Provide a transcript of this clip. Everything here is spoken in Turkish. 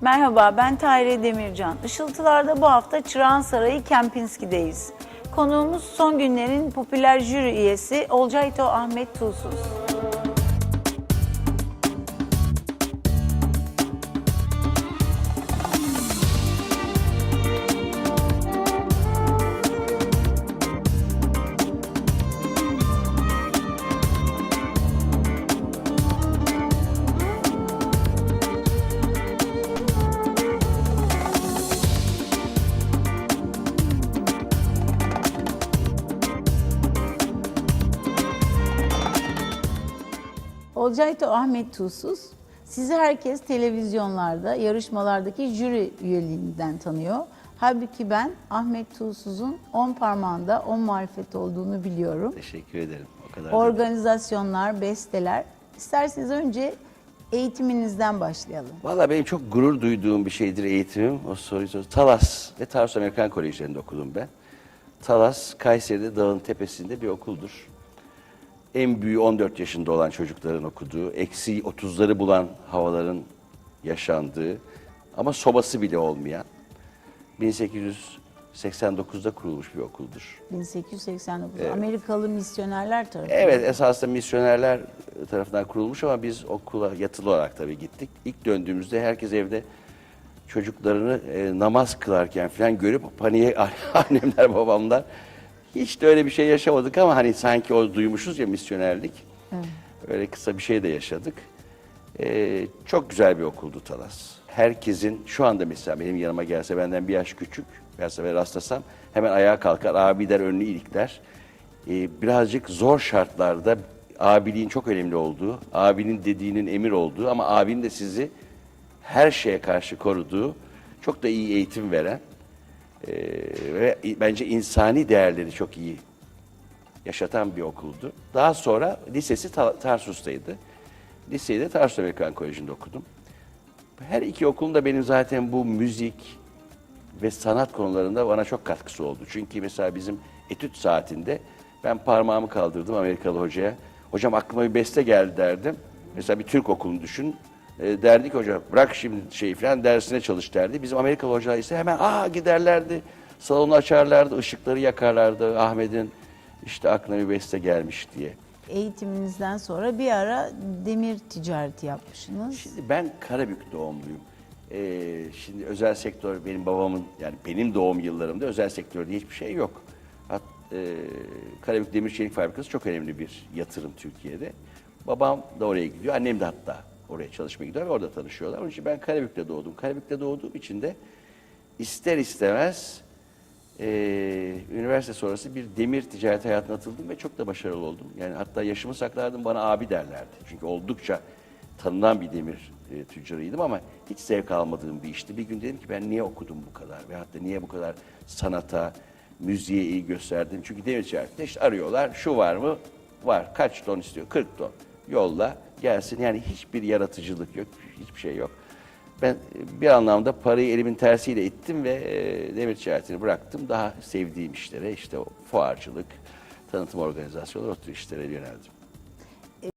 Merhaba, ben Tahire Demircan. Işıltılar'da bu hafta Çırağan Sarayı Kempinski'deyiz. Konuğumuz son günlerin popüler jüri üyesi Olcayto Ahmet Tuğsuz. Olcayto Ahmet Tuğsuz, sizi herkes televizyonlarda, yarışmalardaki jüri üyeliğinden tanıyor. Halbuki ben Ahmet Tuğsuz'un 10 parmağında 10 marifet olduğunu biliyorum. Teşekkür ederim. O kadar. da- Organizasyonlar, besteler. İsterseniz önce eğitiminizden başlayalım. Valla benim çok gurur duyduğum bir şeydir eğitimim. O soruyu sor- Talas ve Tarsus Amerikan Kolejlerinde okudum ben. Talas, Kayseri'de dağın tepesinde bir okuldur. En büyüğü 14 yaşında olan çocukların okuduğu, eksi 30'ları bulan havaların yaşandığı ama sobası bile olmayan 1889'da kurulmuş bir okuldur. 1889 Amerikalı misyonerler tarafından. Evet esasında misyonerler tarafından kurulmuş ama biz okula yatılı olarak tabii gittik. İlk döndüğümüzde herkes evde çocuklarını e, namaz kılarken falan görüp paniğe annemler babamlar hiç de öyle bir şey yaşamadık ama hani sanki o duymuşuz ya misyonerlik. Öyle kısa bir şey de yaşadık. E, çok güzel bir okuldu Talas. Herkesin şu anda mesela benim yanıma gelse benden bir yaş küçük, gelse ve rastlasam hemen ayağa kalkar, abi der, önünü ilikler e, birazcık zor şartlarda abiliğin çok önemli olduğu, abinin dediğinin emir olduğu ama abinin de sizi her şeye karşı koruduğu, çok da iyi eğitim veren e, ve bence insani değerleri çok iyi yaşatan bir okuldu. Daha sonra lisesi Ta- Tarsus'taydı. Liseyi de Tarsus Amerikan Koleji'nde okudum. Her iki okulun da benim zaten bu müzik ve sanat konularında bana çok katkısı oldu. Çünkü mesela bizim etüt saatinde ben parmağımı kaldırdım Amerikalı hocaya. Hocam aklıma bir beste geldi derdim. Mesela bir Türk okulunu düşün. E, derdi ki hoca bırak şimdi şey falan dersine çalış derdi. Bizim Amerikalı hocalar ise hemen aa giderlerdi. Salonu açarlardı, ışıkları yakarlardı. Ahmet'in işte aklına bir beste gelmiş diye. Eğitiminizden sonra bir ara demir ticareti yapmışsınız. Şimdi ben Karabük doğumluyum. Ee, şimdi özel sektör benim babamın yani benim doğum yıllarımda özel sektörde hiçbir şey yok. Hat, e, Karabük Demir Çelik Fabrikası çok önemli bir yatırım Türkiye'de. Babam da oraya gidiyor. Annem de hatta oraya çalışmaya gidiyor ve orada tanışıyorlar. Onun için ben Karabük'te doğdum. Karabük'te doğduğum için de ister istemez e, üniversite sonrası bir demir ticaret hayatına atıldım ve çok da başarılı oldum. Yani hatta yaşımı saklardım bana abi derlerdi. Çünkü oldukça tanınan bir demir e, tüccarıydım ama hiç zevk almadığım bir işti. Bir gün dedim ki ben niye okudum bu kadar ve hatta niye bu kadar sanata, müziğe iyi gösterdim. Çünkü demir ticaretinde işte arıyorlar şu var mı? Var. Kaç ton istiyor? 40 ton. Yolla gelsin. Yani hiçbir yaratıcılık yok, hiçbir şey yok. Ben e, bir anlamda parayı elimin tersiyle ittim ve e, demir ticaretini bıraktım. Daha sevdiğim işlere işte fuarcılık, tanıtım organizasyonları o tür işlere yöneldim.